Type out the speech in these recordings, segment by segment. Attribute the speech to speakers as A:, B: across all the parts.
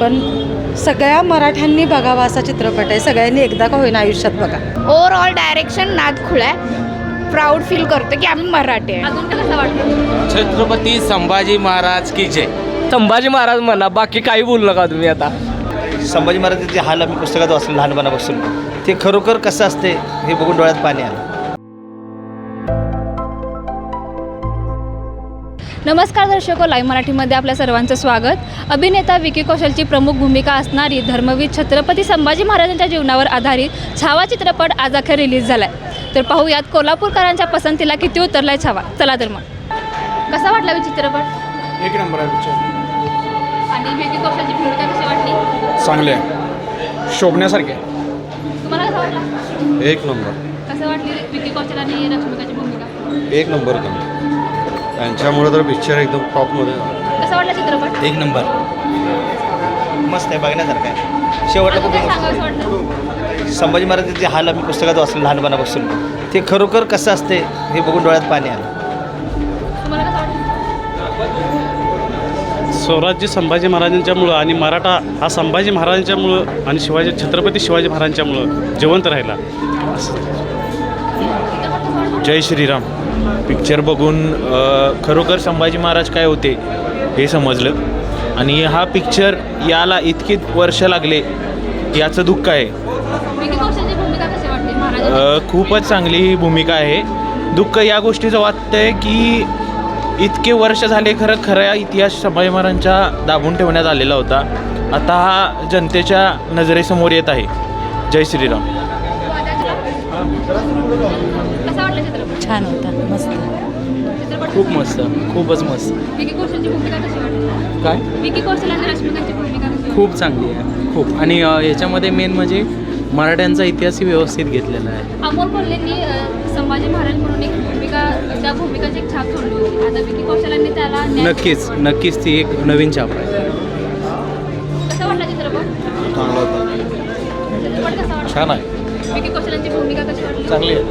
A: पण सगळ्या मराठ्यांनी बघावा असा चित्रपट आहे. सगळ्यांनी एकदा का होईना आयुष्यात बघा.
B: ओव्हरऑल डायरेक्शन नाद खुळा आहे. प्राऊड फील करतो की आम्ही मराठी आहे.
C: अजून कसं वाटतं?
D: छत्रपती संभाजी महाराज की जय.
E: संभाजी महाराज म्हणा बाकी काही बोलू नका तुम्ही आता.
F: संभाजी महाराजांचे हाल आम्ही पुस्तकात वाचलं लहानपणापासून. ते खरोखर कसं असते हे बघून डोळ्यात पाणी आलं.
C: नमस्कार दर्शको लाईव्ह मराठीमध्ये आपल्या सर्वांचं स्वागत. अभिनेता विकी कौशलची प्रमुख भूमिका असणारी धर्मवीर छत्रपती संभाजी महाराजांच्या जीवनावर आधारित छावा चित्रपट आज अखेर रिलीज झाला आहे तर पाहूयात कोल्हापूरकरांच्या पसंतीला किती उतरलाय छावा. चला तर मग. कसा वाटला चित्रपट?
G: एक नंबर आहे पिक्चर
C: आणि विकी कौशलची भूमिका कशी वाटली?
G: चांगले आहे. शोभण्यासारखे आहे.
C: तुम्हाला कसं वाटला?
H: एक नंबर.
C: कसं वाटली विकी कौशल आणि रश्मिकाची भूमिका?
H: एक नंबर कमी. त्यांच्यामुळे तर पिक्चर एकदम टॉपमध्ये झाला.
C: कसा वाटला चित्रपट?
F: एक नंबर. मस्त आहे बघण्यासारखं आहे. शेवटला खूप मस्त.
C: सांगावंसं वाटलं?
F: संभाजी महाराजांचे हाल आम्ही पुस्तकात वाचलं लहानपणापासून ते खरोखर कसं असते हे बघून डोळ्यात पाणी आलं.
C: तुम्हाला कसं वाटलं?
I: स्वराज्य संभाजी महाराजांच्यामुळं आणि मराठा हा संभाजी महाराजांच्यामुळं आणि शिवाजी छत्रपती शिवाजी महाराजांच्यामुळं जिवंत राहिला.
H: जय श्रीराम. पिक्चर बघून खरोखर संभाजी महाराज काय होते हे समजलं. आणि हा पिक्चर याला इतके वर्ष लागले याचं दुःख आहे. खूपच चांगली ही भूमिका आहे. दुःख या गोष्टीचं वाटतंय की इतके वर्ष झाले खरं खऱ्या इतिहास संभाजी महाराजांच्या दाबून ठेवण्यात आलेला होता. आता हा जनतेच्या नजरेसमोर येत आहे. जय श्रीराम.
C: कसा वाटला चित्रपट?
A: छान होता मस्त.
C: चित्रपट
E: खूप मस्त खूपच मस्त.
C: विकी कौशलची भूमिका कशी वाटली?
E: काय?
C: विकी कौशल आणि रश्मिकांची भूमिका कशी वाटली?
E: खूप चांगली आहे खूप. आणि अ, याच्यामध्ये मेन म्हणजे मराठ्यांचा इतिहासही व्यवस्थित घेतलेला आहे.
C: अमोल कोल्हेंनी अ, संभाजी महाराज म्हणून एक भूमिका त्या भूमिकाची एक छाप सोडली होती. आता विकी कौशलांनी त्याला न्याय-
E: नक्कीच नक्कीच ती एक नवीन छाप आहे.
C: कसा वाटला चित्रपट?
H: चांगला होता.
C: चित्रपट कसा वाटला?
H: छान आहे. चांगली आहे.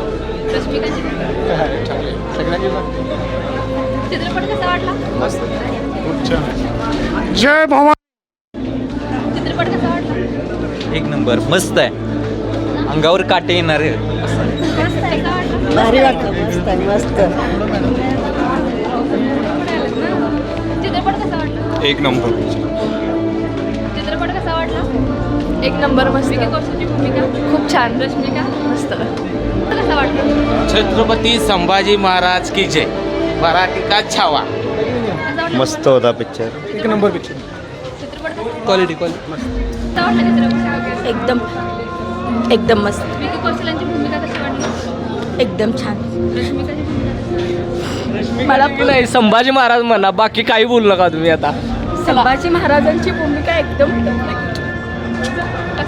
C: रश्मिकाची? भूमिका चित्रपट कसा वाटला?
G: जय भवानी.
C: चित्रपट कसा वाटला?
D: एक नंबर. मस्त आहे. अंगावर काटे येणार आहे
A: भारी वाटलं. मस्त आहे मस्त.
C: चित्रपट कसा वाटला?
H: एक नंबर.
C: एक नंबर मस्त. विकी कौशलची भूमिका? खूप छान. रश्मिका? मस्त. कसा वाटला?
D: छत्रपती संभाजी महाराज की जय. मराठी का छावा?
F: मस्त होता पिक्चर
G: एक नंबर पिक्चर
E: क्वालिटी क्वालिटी
A: एकदम एकदम मस्त.
C: विकी कौशलांची भूमिका कशी वाटली?
A: एकदम छान.
C: रश्मिकाची भूमिका
E: मला नाही संभाजी महाराज म्हणा बाकी काही बोलू नका तुम्ही आता.
A: संभाजी महाराजांची भूमिका एकदम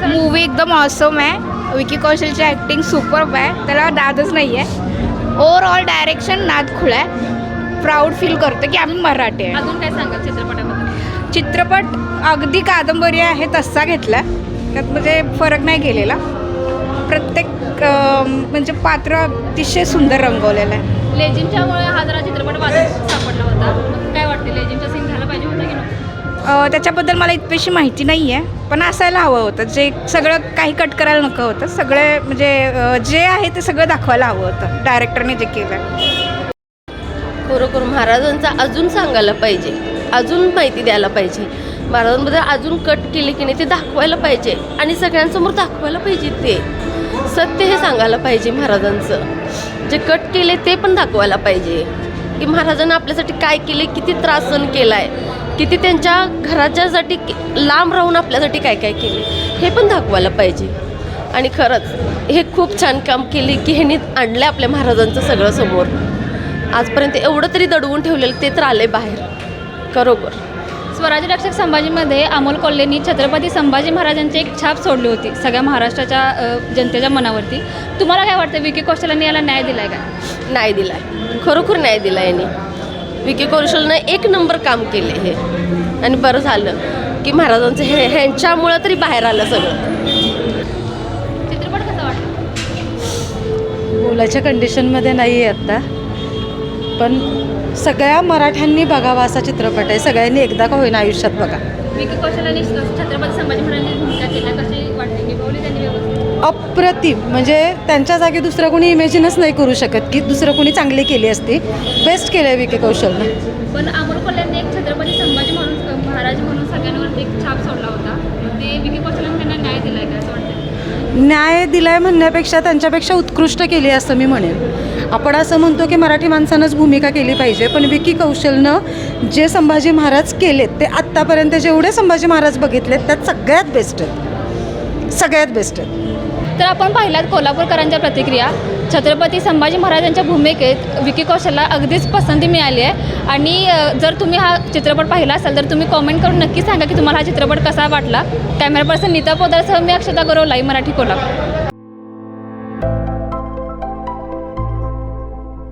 B: मूवी एकदम ऑसम आहे. विकी कौशलची ॲक्टिंग सुपर आहे. त्याला नादच नाही आहे ओव्हरऑल डायरेक्शन नाद खुळा आहे. प्राऊड फील करतो की आम्ही मराठी आहे.
C: अजून काय सांगाल चित्रपटाबद्दल?
B: चित्रपट अगदी कादंबरी आहे तसा घेतला. त्यात म्हणजे फरक नाही केलेला प्रत्येक म्हणजे पात्र अतिशय सुंदर रंगवलेलं आहे.
C: लेजिमच्यामुळे हा जरा चित्रपट वादत सापडला होता.
B: त्याच्याबद्दल मला इतकीशी माहिती नाही आहे पण असायला हवं होतं. जे सगळं काही कट करायला नको होतं. सगळे म्हणजे जे आहे ते सगळं दाखवायला हवं होतं. डायरेक्टरने जे केलं
J: खरोखर महाराजांचा अजून सांगायला पाहिजे. अजून माहिती द्यायला पाहिजे. महाराजांबद्दल अजून कट केले की नाही ते दाखवायला पाहिजे. आणि सगळ्यांसमोर दाखवायला पाहिजे ते. सत्य हे सांगायला पाहिजे महाराजांचं. जे कट केले ते पण दाखवायला पाहिजे. की महाराजांना आपल्यासाठी काय केले किती त्रास सहन केला आहे किती त्यांच्या घराच्यासाठी लांब राहून आपल्यासाठी काय काय केले हे पण दाखवायला पाहिजे. आणि खरंच हे खूप छान काम केले की ह्यांनी आणलं आपल्या महाराजांचं सगळं समोर. आजपर्यंत एवढं तरी दडवून ठेवलेलं ते तर आले बाहेर. खरोखर.
C: स्वराज्य रक्षक संभाजीमध्ये अमोल कोल्हेंनी छत्रपती संभाजी महाराजांची एक छाप सोडली होती सगळ्या महाराष्ट्राच्या जनतेच्या मनावरती. तुम्हाला काय वाटतं विकी कौशलांनी याला न्याय दिलाय का?
J: न्याय दिलाय. खरोखर न्याय दिला यांनी. विकी कौशलनं एक नंबर काम केले हे. आणि बरं झालं की महाराजांचं हे ह्यांच्यामुळं तरी बाहेर आलं सगळं.
C: चित्रपट कसा वाटला?
A: बोलायच्या कंडिशनमध्ये नाही आहे आत्ता पण सगळ्या मराठ्यांनी बघावा असा चित्रपट आहे. सगळ्यांनी एकदा का होईना आयुष्यात बघा.
C: विकी कौशल आणि छत्रपती संभाजी महाराजांची भूमिका केल्या. कशी वाटते निभावली त्यांनी व्यवस्थित?
A: अप्रतिम. म्हणजे त्यांच्या जागी दुसरं कोणी इमेजिनच नाही करू शकत की दुसरं कोणी चांगली केली असती. बेस्ट केलं आहे विके कौशलनं.
C: पण अमोल कोल्ह्यांनी एक छत्रपती संभाजी म्हणून महाराज म्हणून सगळ्यांवरती एक छाप सोडला होता. ते विकी कौशल्याने त्यांना न्याय दिलाय का असं वाटतं
A: न्याय दिलाय म्हणण्यापेक्षा त्यांच्यापेक्षा उत्कृष्ट केली असं मी म्हणेन. आपण असं म्हणतो की मराठी माणसानंच भूमिका केली पाहिजे पण विकी कौशलनं जे संभाजी महाराज केलेत ते आत्तापर्यंत जेवढे संभाजी महाराज बघितलेत त्यात सगळ्यात बेस्ट आहेत. सगळ्यात बेस्ट आहेत.
C: तर आपण पाहिलात कोल्हापूरकरांच्या प्रतिक्रिया. छत्रपती संभाजी महाराजांच्या भूमिकेत विकी कौशलला अगदीच पसंती मिळाली आहे. आणि जर तुम्ही हा चित्रपट पाहिला असाल तर तुम्ही कॉमेंट करून नक्की सांगा की तुम्हाला हा चित्रपट कसा वाटला. कॅमेरा पर्सन नीता पोदारसह मी अक्षता गौरव लाईव्ह मराठी कोल्हापूर.